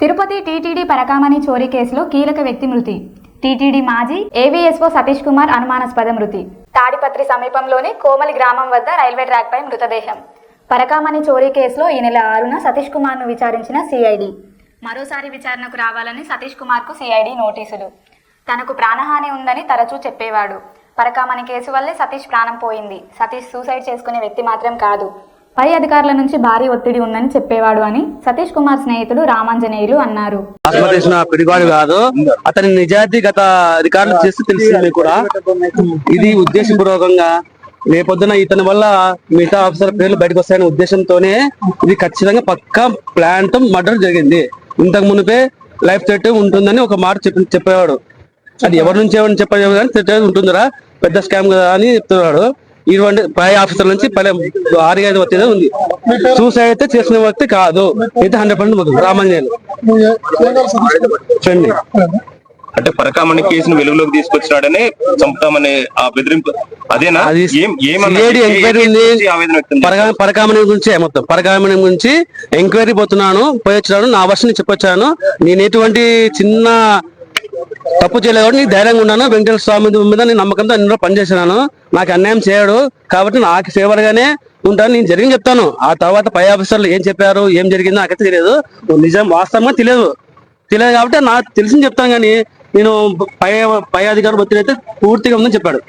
Tirupati TTD Parakamani చోరీ కేసులో కీలక వ్యక్తి మృతి. టీటీడీ మాజీ ఏవీఎస్ఓ సతీష్ కుమార్ అనుమానాస్పద మృతి. తాడిపత్రి సమీపంలోని కోమలి గ్రామం వద్ద రైల్వే ట్రాక్పై మృతదేహం. పరకామణి చోరీ కేసులో ఈ నెల ఆరున సతీష్ కుమార్ను విచారించిన సిఐడి. మరోసారి విచారణకు రావాలని సతీష్ కుమార్కు సిఐడి నోటీసులు. తనకు ప్రాణహాని ఉందని తరచూ చెప్పేవాడు. పరకామణి కేసు వల్లే సతీష్ ప్రాణం పోయింది. సతీష్ సూసైడ్ చేసుకునే వ్యక్తి మాత్రం కాదు. పై అధికారుల నుంచి భారీ ఒత్తిడి ఉందని చెప్పేవాడు అని సతీష్ కుమార్ స్నేహితుడు రామాంజనేయులు అన్నారు. పిడిగాడు కాదు. అతని నిజాయితీ గత అధికారులు చేస్తే తెలిసింది కూడా. ఇది ఉద్దేశపూర్వకంగా రేపొద్దున ఇతని వల్ల మిగతా ఆఫీసర్ పేర్లు బయటకు వస్తాయనే ఉద్దేశంతోనే ఇది ఖచ్చితంగా పక్కా ప్లాన్తో మర్డర్ జరిగింది. ఇంతకు మునిపే లైఫ్ థ్రెట్ ఉంటుందని ఒక మాట చెప్పి చెప్పేవాడు. అది ఎవరి నుంచి ఎవరిని చెప్పేది కానీ థ్రెట్ ఉంటుందిరా. పెద్ద స్కామ్ కదా అని చెప్తున్నాడు. ఇటువంటి పై ఆఫీసర్ నుంచి పై ఆరు ఐదు వచ్చేదే ఉంది. సూసైడ్ అయితే చేసిన వ్యక్తి కాదు. అయితే హండ్రెడ్ పర్సెంట్ రామంజనేయులు ఫ్రెండ్ అంటే పరకామణి కేసును వెలుగులోకి తీసుకొచ్చినాడని చంపుతామనే ఆ బెదిరింపు. అదేనా? పరకామణి గురించి మొత్తం. పరకామణి గురించి ఎంక్వైరీ పోతున్నాను పోయి వచ్చాను నా వర్షం చెప్పొచ్చాను. నేను ఎటువంటి చిన్న తప్పు చేయలేదు. కాబట్టి నీకు ధైర్యంగా ఉన్నాను. వెంకటేశ్వర స్వామి మీద నేను నమ్మకంతో అన్ని పనిచేసినాను నాకు అన్యాయం చేయడు. కాబట్టి నాకు సేవలుగానే ఉంటాను. నేను జరిగింది చెప్తాను. ఆ తర్వాత పై ఆఫీసర్లు ఏం చెప్పారు? ఏం జరిగిందో నాకైతే తెలియదు. నిజం వాస్తవంగా తెలియదు. తెలియదు కాబట్టి నాకు తెలిసింది చెప్తాను కానీ నేను పై పై అధికారులు వచ్చినైతే అయితే పూర్తిగా ఉందని చెప్పాడు.